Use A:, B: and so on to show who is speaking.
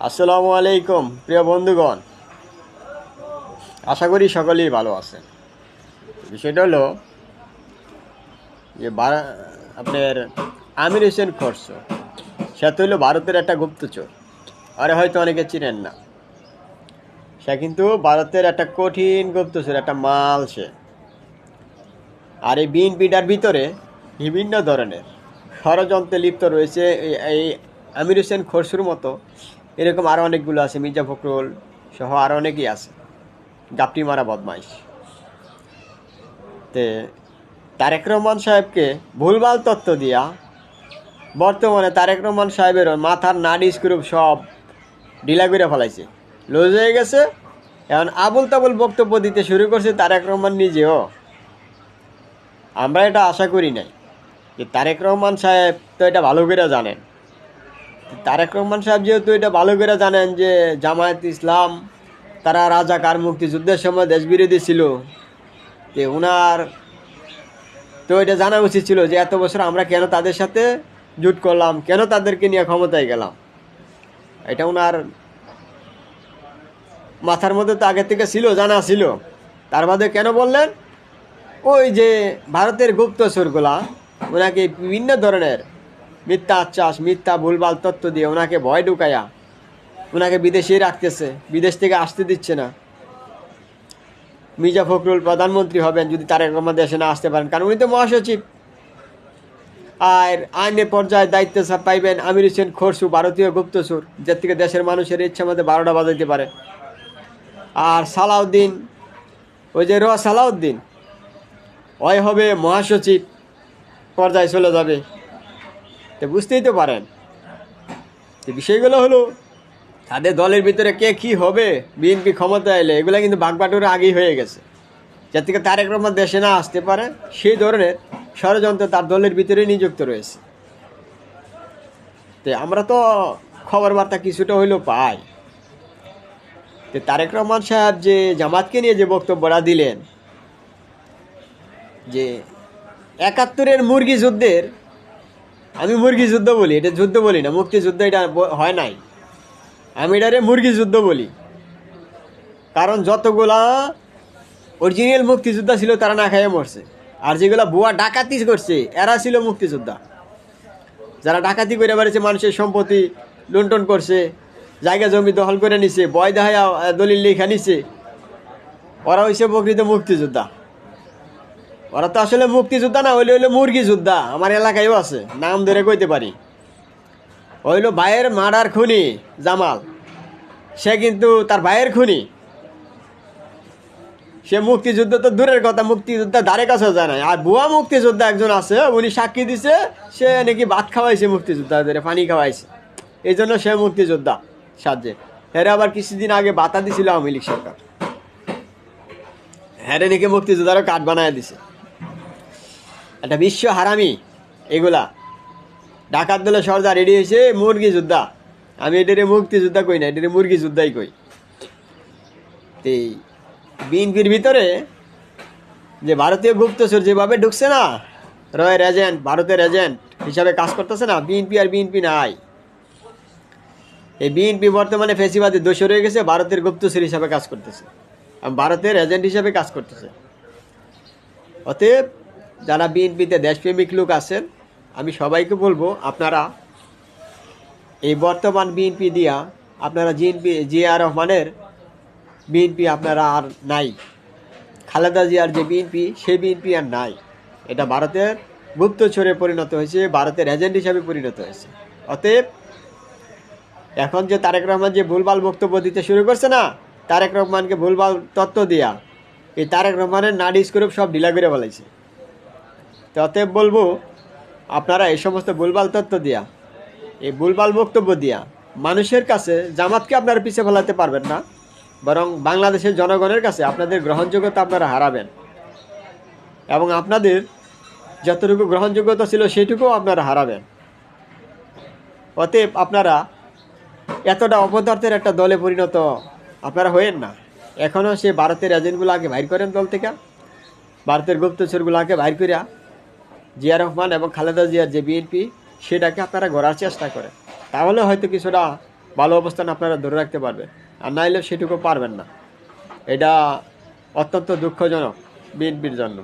A: আসসালামু আলাইকুম, প্রিয় বন্ধুগণ। আশা করি সকলেই ভালো আছেন। বিষয়টা হলো যে আপনার আমির হোসেন খরচ, সে তো হলো ভারতের একটা গুপ্তচর। আরে হয়তো অনেকে চিনেন না। সে কিন্তু ভারতের একটা কঠিন গুপ্তচর, একটা মাল সে। আর এই বিএনপিটার ভিতরে বিভিন্ন ধরনের ষড়যন্ত্রে লিপ্ত রয়েছে এই- আমির হোসেন খরসুর মতো এরকম আরও অনেকগুলো আছে, মির্জা ফখরুল সহ আরও অনেকেই আছে। গাপটি মারা বদমাইশ। তে তারেক রহমান সাহেবকে ভুলভাল তথ্য দিয়া বর্তমানে তারেক রহমান সাহেবের মাথার নাড়ি স্ক্রুপ সব ঢিলা করে ফেলাইছে। লুজ হয়ে গেছে। এখন আবুল তাবুল বক্তব্য দিতে শুরু করছে তারেক রহমান নিজেও। আমরা এটা আশা করি নাই যে তারেক রহমান সাহেব তো এটা ভালো করে জানেন। তারেক রহমান সাহেব যেহেতু এটা ভালো করে জানেন যে জামায়াত ইসলাম, তারা রাজাকার মুক্তিযুদ্ধের সময় দেশবিরোধী ছিল। যে ওনার তো এটা জানা উচিত ছিল যে এত বছর আমরা কেন তাদের সাথে জুট করলাম, কেন তাদেরকে নিয়ে ক্ষমতায় গেলাম। এটা ওনার মাথার মধ্যে তো আগে থেকে ছিল, জানা ছিল। তার বাদে কেন বললেন? ওই যে ভারতের গুপ্তচরগুলা ওনাকে বিভিন্ন ধরনের মিথ্যা আশ্বাস মিথ্যা ভুলভাল তথ্য দিয়ে ওনাকে ভয় ঢুকায়া ওনাকে বিদেশেই রাখতেছে, বিদেশ থেকে আসতে দিচ্ছে না। মির্জা ফখরুল প্রধানমন্ত্রী হবেন যদি তারেক রহমান দেশে না আসতে পারেন, কারণ উনি তো মহাসচিব। আর আইনের পর্যায়ে দায়িত্ব পাইবেন আমির হোসেন খরসু, ভারতীয় গুপ্তসুর যার থেকে দেশের মানুষের ইচ্ছা মধ্যে বারোটা বাজাইতে পারে। আর সালাউদ্দিন, ওই যে র সালাউদ্দিন, ওই হবে মহাসচিব, পর্যায়ে চলে যাবে। তো বুঝতেই তো পারেন। তো বিষয়গুলো হলো, তাদের দলের ভিতরে কে কি হবে, বিএনপি ক্ষমতা এলে, এগুলো কিন্তু বাগবাটুরে আগেই হয়ে গেছে। যার থেকে তারেক রহমান দেশে না আসতে পারে, সেই ধরনের ষড়যন্ত্র তার দলের ভিতরে নিযুক্ত রয়েছে। তো আমরা তো খবর বার্তা কিছুটা হইলেও পাই। তো তারেক রহমান সাহেব যে জামাতকে নিয়ে যে বক্তব্যটা দিলেন, যে একাত্তরের মুরগি যুদ্ধের আমি মুরগি যুদ্ধ বলি, এটা যুদ্ধ বলি না মুক্তিযুদ্ধ এটা হয় নাই। আমি এটারে মুরগি যুদ্ধ বলি। কারণ যতগুলা অরিজিনাল মুক্তিযোদ্ধা ছিল তারা না খাইয়ে মরছে। আর যেগুলা বুয়া ডাকাতি করছে, এরা ছিল মুক্তিযোদ্ধা। যারা ডাকাতি করে বেড়েছে, মানুষের সম্পত্তি লুণ্ঠন করছে, জায়গা জমি দখল করে নিছে, বয় দেখায় দলিল লেখা নিছে, ওরা হয়েছে প্রকৃত মুক্তিযোদ্ধা। ওরা তো আসলে মুক্তিযোদ্ধা না হইলে মুরগি যোদ্ধা আমার এলাকায়ও আছে, নাম ধরে কইতে পারি। হইল ভাইয়ের মারার খুনি জামাল। সে কিন্তু তার ভাইয়ের খুনি। সে মুক্তিযুদ্ধ তো দূরের কথা মুক্তিযোদ্ধা ধারে কাছে যায় না আর বুয়া মুক্তিযোদ্ধা একজন আছে, উনি সাক্ষী দিছে, সে নাকি ভাত খাওয়াইছে মুক্তিযোদ্ধাদের পানি খাওয়াইছে। এই জন্য সে মুক্তিযোদ্ধা সাহায্যে হ্যাঁ আবার কিছুদিন আগে বাতা দিছিল আওয়ামী লীগ সরকার। হ্যাঁ নাকি মুক্তিযোদ্ধারও কাঠ বানায় দিছে। একটা বিশ্ব হারামি, এগুলা। ডাকাত দলে সর্দার রেডি হয়েছে মুরগি যোদ্ধা। আমি এটারে মুক্তিযোদ্ধা কই না, এটারে মুরগি যোদ্ধাই কই। এই বিএনপির ভিতরে যে ভারতীয় গুপ্তচর যেভাবে ঢুকছে না রয়ের এজেন্ট ভারতের এজেন্ট হিসাবে কাজ করতেছে না, বিএনপি আর বিএনপি নাই। এই বিএনপি বর্তমানে ফেসিবাদী দোষ রয়ে গেছে, ভারতের গুপ্তচর হিসাবে কাজ করতেছে। ভারতের এজেন্ট হিসাবে কাজ করতেছে। অতএব যারা বিএনপিতে দেশপ্রেমিক লোক আছেন, আমি সবাইকে বলব, আপনারা এই বর্তমান বিএনপি দিয়া আপনারা জিএনপি, জিয়া রহমানের বিএনপি আপনারা আর নাই। খালেদা জিয়ার যে বিএনপি সেই বিএনপি আর নাই। এটা ভারতের গুপ্তচরে পরিণত হয়েছে, ভারতের এজেন্ট হিসাবে পরিণত হয়েছে। অতএব, এখন যে তারেক রহমান যে ভুলভাল বক্তব্য দিতে শুরু করছে না, তারেক রহমানকে ভুলভাল তত্ত্ব দেয়া এই তারেক রহমানের নাডি স্ক্রুপ সব ঢিলা করে বলেছে তো অতএব বলব, আপনারা এই সমস্ত ভুলভাল তথ্য দিয়া, এই ভুলভাল বক্তব্য দিয়া মানুষের কাছে জামাতকে আপনারা পিছিয়ে ফেলাতে পারবেন না, বরং বাংলাদেশের জনগণের কাছে আপনাদের গ্রহণযোগ্যতা আপনারা হারাবেন। এবং আপনাদের যতটুকু গ্রহণযোগ্যতা ছিল সেটুকুও আপনারা হারাবেন। অতএব আপনারা এতটা অপদার্থের একটা দলে পরিণত আপনারা হয়েন না। এখনও সে ভারতের এজেন্টগুলো আগে বাইর করেন দল থেকে, ভারতের গুপ্তচরগুলো আগে বাইর করিয়া জিয়া রহমান এবং খালেদা জিয়ার যে বিএনপি সেটাকে আপনারা গড়ার চেষ্টা করে তাহলে হয়তো কিছুটা ভালো অবস্থান আপনারা ধরে রাখতে পারবে আর নাইলে সেটুকু পারবেন না। এটা অত্যন্ত দুঃখজনক বিএনপির জন্য।